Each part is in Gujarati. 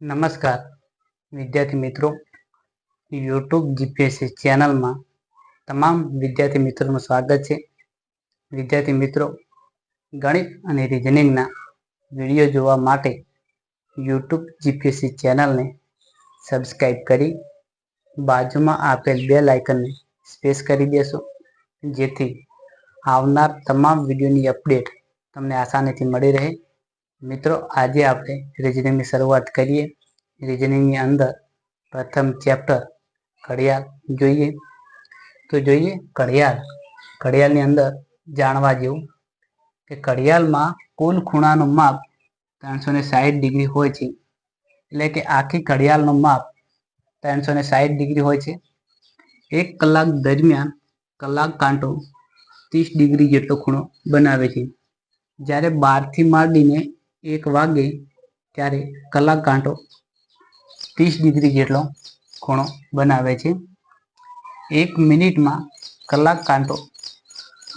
નમસ્કાર, વિદ્યાર્થી મિત્રો. યુટ્યુબ જીપીએસસી ચેનલમાં તમામ વિદ્યાર્થી મિત્રોનું સ્વાગત છે. વિદ્યાર્થી મિત્રો, ગણિત અને રિઝનિંગના વીડિયો જોવા માટે યુટ્યુબ જીપીએસસી ચેનલને સબસ્ક્રાઈબ કરી બાજુમાં આપેલ બે લાઇકનને સ્પેસ કરી દેશો, જેથી આવનાર તમામ વિડીયોની અપડેટ તમને આસાનીથી મળી રહે. મિત્રો, આજે આપણે રિઝનિંગની શરૂઆત કરીએ. રિઝનિંગની અંદર પ્રથમ ચેપ્ટર ઘડિયાળ જોઈએ. તો જોઈએ ઘડિયાળ. ઘડિયાળની અંદર જાણવા જેવું કે ઘડિયાળમાં કુલ ખૂણાનું માપ ત્રણસો ને સાહીઠ ડિગ્રી હોય છે. એટલે કે આખી ઘડિયાળનું માપ ત્રણસો ને સાહીઠ ડિગ્રી હોય છે. એક કલાક દરમિયાન કલાક કાંટો ત્રીસ ડિગ્રી જેટલો ખૂણો બનાવે છે. જ્યારે બારથી માંડીને એક વાગે ત્યારે કલાક કાંટો ત્રીસ ડિગ્રી જેટલો ખૂણો બનાવે છે. એક મિનિટમાં કલાક કાંટો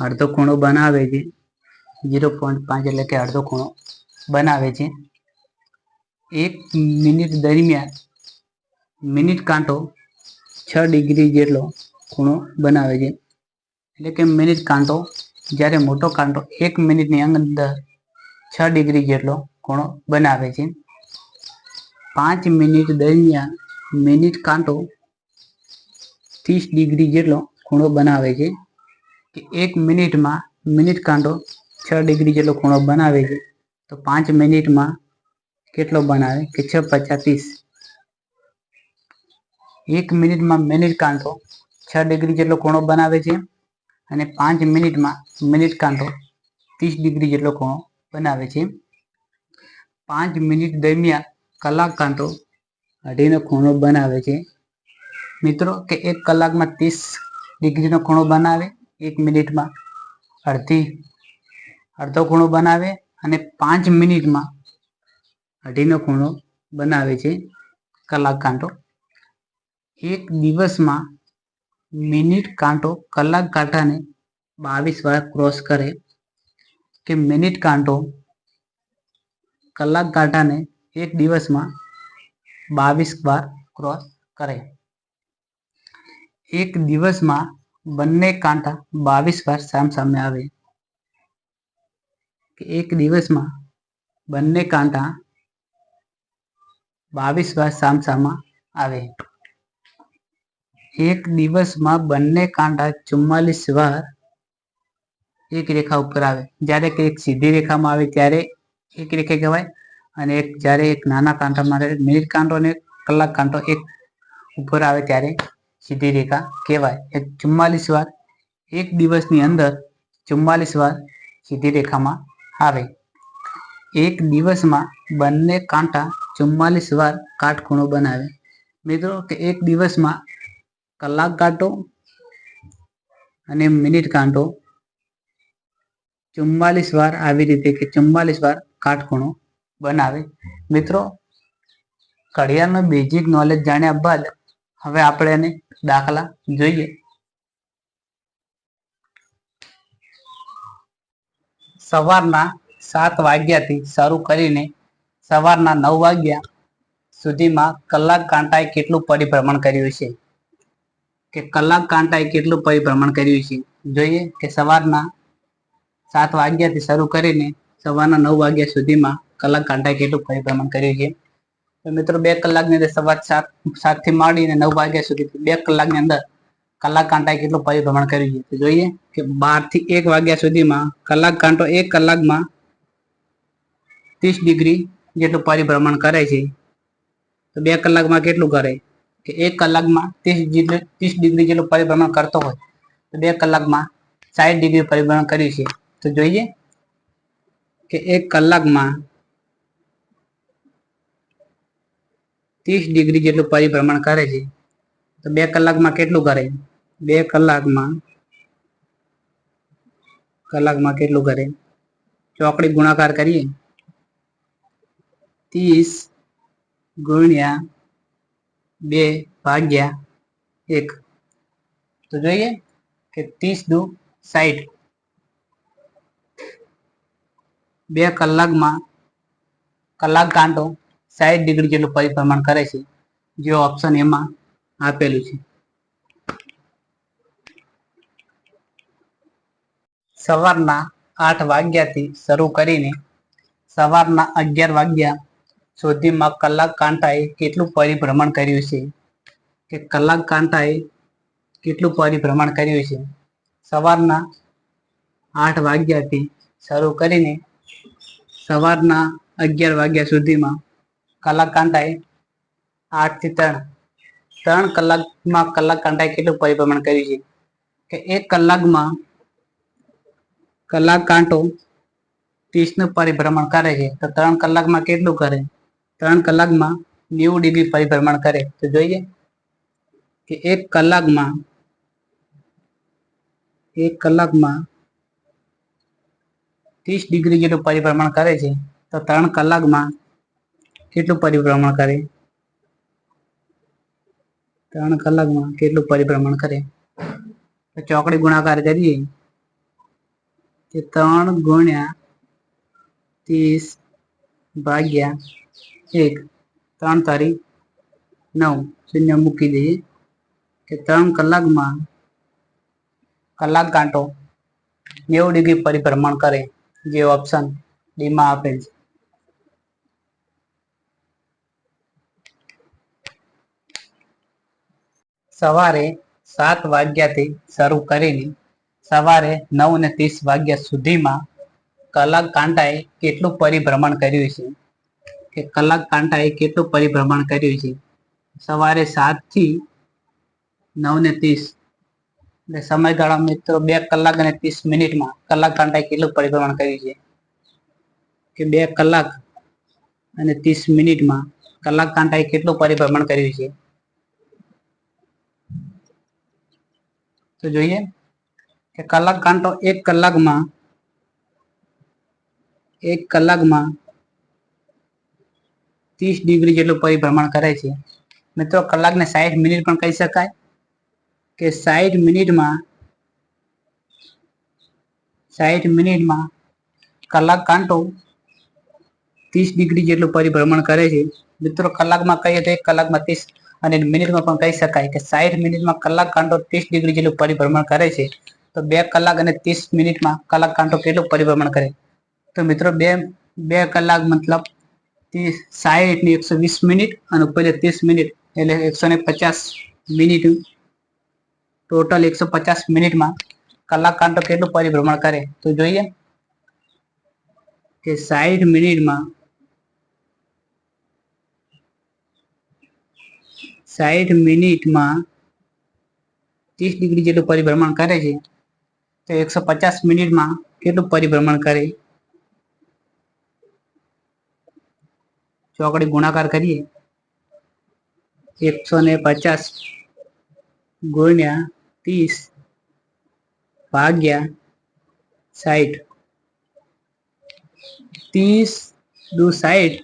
અડધો ખૂણો બનાવે છે. ઝીરો પોઈન્ટ પાંચ એટલે કે અડધો ખૂણો બનાવે છે. એક મિનિટ દરમિયાન મિનિટ કાંટો છ ડિગ્રી જેટલો ખૂણો બનાવે છે. એટલે કે મિનિટ કાંટો જ્યારે મોટો કાંટો એક મિનિટની અંદર છ ડિગ્રી જેટલો ખૂણો બનાવે છે. પાંચ મિનિટ દરમિયાન મિનિટ કાંટો ત્રીસ ડિગ્રી જેટલો ખૂણો બનાવે છે કે એક મિનિટમાં મિનિટ કાંટો છ ડિગ્રી જેટલો ખૂણો બનાવે છે. તો પાંચ મિનિટમાં કેટલો બનાવે? કે છ પચાસ ત્રીસ. એક મિનિટમાં મિનિટ કાંટો છ ડિગ્રી જેટલો ખૂણો બનાવે છે અને પાંચ મિનિટમાં મિનિટ કાંટો ત્રીસ ડિગ્રી જેટલો ખૂણો બનાવે છે. પાંચ મિનિટ દરમિયાન કલાક કાંટો અઢીનો ખૂણો બનાવે છે. મિત્રો, કે એક કલાકમાં ત્રીસ ડિગ્રીનો ખૂણો બનાવે, એક મિનિટમાં અડધી, અડધો ખૂણો બનાવે અને પાંચ મિનિટમાં અઢીનો ખૂણો બનાવે છે કલાક કાંટો. એક દિવસમાં મિનિટ કાંટો કલાક કાંટાને બાવીસ વાર ક્રોસ કરે કે મિનિટ કાંટો કલાક કાંટાને એક દિવસમાં બાવીસ વાર ક્રોસ કરે. એક દિવસમાં બંને કાંટા બાવીસ વાર સામસામે આવે. કે એક દિવસમાં બંને કાંટા બાવીસ વાર સામસામા આવે. એક દિવસમાં બંને કાંટા ચુમ્માલીસ વાર એક રેખા ઉપર આવે. જ્યારે કે એક સીધી રેખામાં આવે ત્યારે એક રેખા કહેવાય અને એક જ્યારે એક નાના કાંટા માટે મિનિટ કાંટો અને કલાક કાંટો એક ઉપર આવે ત્યારે સીધી રેખા કહેવાય. એક ચુમ્માલીસ વાર એક દિવસની અંદર ચુમ્માલીસ વાર સીધી રેખામાં આવે. એક દિવસમાં બંને કાંટા ચુમ્માલીસ વાર કાટખૂણો બનાવે. મિત્રો, કે એક દિવસમાં કલાક કાંટો અને મિનિટ કાંટો ચુમ્માલીસ વાર આવી રીતે કે ચુમ્માલીસ વાર કાટખૂણો બનાવે. મિત્રો ઘડિયાળનો બેઝિક નોલેજ જાણ્યા બાદ હવે આપણે એને દાખલા જોઈએ. સવારના સાત વાગ્યાથી શરૂ કરીને સવારના નવ વાગ્યા સુધીમાં કલાક કાંટાએ કેટલું પરિભ્રમણ કર્યું છે? કે કલાક કાંટાએ કેટલું પરિભ્રમણ કર્યું છે? જોઈએ કે સવારના સાત વાગ્યાથી શરૂ કરીને સવારના નવ વાગ્યા સુધીમાં કલાક કાંઠા કેટલું પરિભ્રમણ કર્યું છે. તો મિત્રો બે કલાકની અંદર સવાર સાત, સાતથી માંડીને નવ વાગ્યા સુધી બે કલાકની અંદર કલાક કાંટા કેટલું પરિભ્રમણ કર્યું છે. તો જોઈએ કે બારથી એક વાગ્યા સુધીમાં કલાક કાંટો એક કલાકમાં ત્રીસ ડિગ્રી જેટલું પરિભ્રમણ કરે છે. તો બે કલાકમાં કેટલું કરે? કે એક કલાકમાં ત્રીસ ત્રીસ ડિગ્રી જેટલું પરિભ્રમણ કરતો હોય. તો બે કલાકમાં સાઠ ડિગ્રી પરિભ્રમણ કર્યું છે. તો જોઈએ કે એક કલાકમાં ત્રીસ ડિગ્રી જેટલું પરિભ્રમણ કરે છે. તો બે કલાકમાં કેટલું કરે? બે કલાકમાં કલાકમાં કેટલું કરે? ચોકડી ગુણાકાર કરીએ. ત્રીસ ગુણ્યા બે ભાગ્યા એક. તો જોઈએ કે ત્રીસ દુ સાઠ બે કલાકમાં કલાક કાંટો સાઈઠ ડિગ્રી જેટલું પરિભ્રમણ કરે છે, જે ઓપ્શન એમાં આપેલું છે. સવારના આઠ વાગ્યાથી શરૂ કરીને સવારના અગિયાર વાગ્યા સુધીમાં કલાક કાંટાએ કેટલું પરિભ્રમણ કર્યું છે? કે કલાક કાંટાએ કેટલું પરિભ્રમણ કર્યું છે? સવારના આઠ વાગ્યાથી શરૂ કરીને સવારના અગિયાર વાગ્યા સુધીમાં કલાક કાંટાએ આઠથી ત્રણ ત્રણ કલાકમાં કલાક કાંટાએ કેટલું પરિભ્રમણ કર્યું છે? કે એક કલાકમાં કલાકાંટો ત્રીસનું પરિભ્રમણ કરે છે, તો ત્રણ કલાકમાં કેટલું કરે? ત્રણ કલાકમાં નેવું ડિગ્રી પરિભ્રમણ કરે. તો જોઈએ કે એક કલાકમાં એક કલાકમાં ત્રીસ ડિગ્રી જેટલું પરિભ્રમણ કરે છે, તો ત્રણ કલાકમાં કેટલું પરિભ્રમણ કરે? ત્રણ કલાકમાં કેટલું પરિભ્રમણ કરે? તો ચોકડી ગુણાકાર કરીએ, કે ત્રણ ગુણ્યા ત્રીસ ભાગ્યા એક, ત્રણ તારીખ નવ, શૂન્ય મૂકી દઈએ, કે ત્રણ કલાકમાં કલાક કાંટો નેવું ડિગ્રી પરિભ્રમણ કરે. જે ઓપ્શન ડીમાં આપેલ છે. સવારે સાત વાગ્યાથી શરૂ કરીને સવારે નવ ને ત્રીસ વાગ્યા સુધીમાં કલાક કાંટાએ કેટલું પરિભ્રમણ કર્યું છે? કે કલાક કાંટાએ કેટલું પરિભ્રમણ કર્યું છે? સવારે સાતથી નવ ને ત્રીસ એટલે સમયગાળા મિત્રો બે કલાક અને ત્રીસ મિનિટમાં કલાક કાંટાએ કેટલું પરિભ્રમણ કર્યું છે? કે બે કલાક અને ત્રીસ મિનિટમાં કલાક કાંટાએ કેટલું પરિભ્રમણ કર્યું છે? તો જોઈએ કે કલાક કાંટો એક કલાકમાં એક કલાકમાં ત્રીસ ડિગ્રી જેટલું પરિભ્રમણ કરે છે. મિત્રો, કલાકને સાઠ મિનિટ પણ કહી શકાય. કે સાઠ મિનિટમાં સાઠ મિનિટમાં કલાક કાંટો ત્રીસ ડિગ્રી જેટલું પરિભ્રમણ કરે છે. મિત્રો, કલાકમાં કહીએ તો એક કલાકમાં ત્રીસ અને મિનિટમાં પણ કહી શકાય કે સાઠ મિનિટમાં કલાક કાંટો ત્રીસ ડિગ્રી જેટલું પરિભ્રમણ કરે છે. તો બે કલાક અને ત્રીસ મિનિટમાં કલાક કાંટો કેટલું પરિભ્રમણ કરે? તો મિત્રો, બે બે કલાક મતલબ ત્રીસ સાઠ ને એકસો વીસ મિનિટ અને ઉપર ત્રીસ મિનિટ એટલે એકસો ને પચાસ મિનિટ ટોટલ એકસો પચાસ મિનિટમાં કલાક કાંટો કેટલું પરિભ્રમણ કરે? તો જોઈએ કે સાઠ મિનિટમાં સાઠ મિનિટમાં ત્રીસ ડિગ્રી જેટલું પરિભ્રમણ કરે છે, તો એકસો પચાસ મિનિટમાં કેટલું પરિભ્રમણ કરે? ચોકડી ગુણાકાર કરીએ, એકસો ને પચાસ ગુણ્યા ત્રીસ ભાગ્યા સાઠ ત્રીસ દુ સાઠ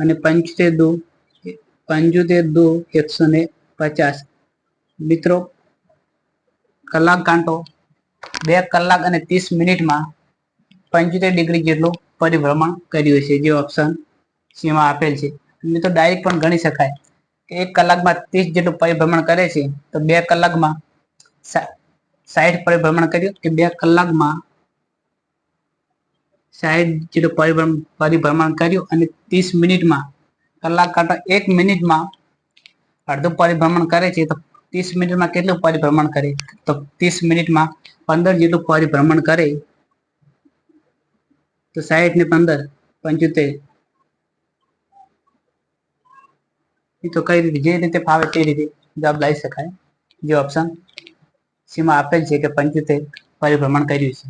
અને પંચોતેર દુ પંચોતેર દુ એકસો ને પચાસ. મિત્રો, કલાક કાંટો, બે કલાક અને ત્રીસ મિનિટમાં પંચોતેર ડિગ્રી જેટલું પરિભ્રમણ કર્યું છે જે ઓપ્શન સીમાં આપેલ છે. મિત્રો ડાયરેક્ટ પણ ગણી શકાય એક કલાકમાં ત્રીસ જેટલું પરિભ્રમણ કરે છે, તો બે કલાકમાં સાઠ પરિભ્રમણ કર્યું કે બે કલાકમાં સાઠ જેટલું પરિભ્રમણ પરિભ્રમણ કર્યું અને ત્રીસ મિનિટમાં, કલાક કાંટા એક મિનિટમાં અડધું પરિભ્રમણ કરે છે, તો ત્રીસ મિનિટમાં કેટલું પરિભ્રમણ કરે? તો ત્રીસ મિનિટમાં પંદર જેટલું પરિભ્રમણ કરે. તો સાઠ ને પંદર, પંચોતેર. એ તો કઈ રીતે જે રીતે ફાવે તે રીતે જવાબ લઈ શકાય. જે ઓપ્શન સીમાં આપેલ છે કે પંચોતેર પરિભ્રમણ કર્યું છે.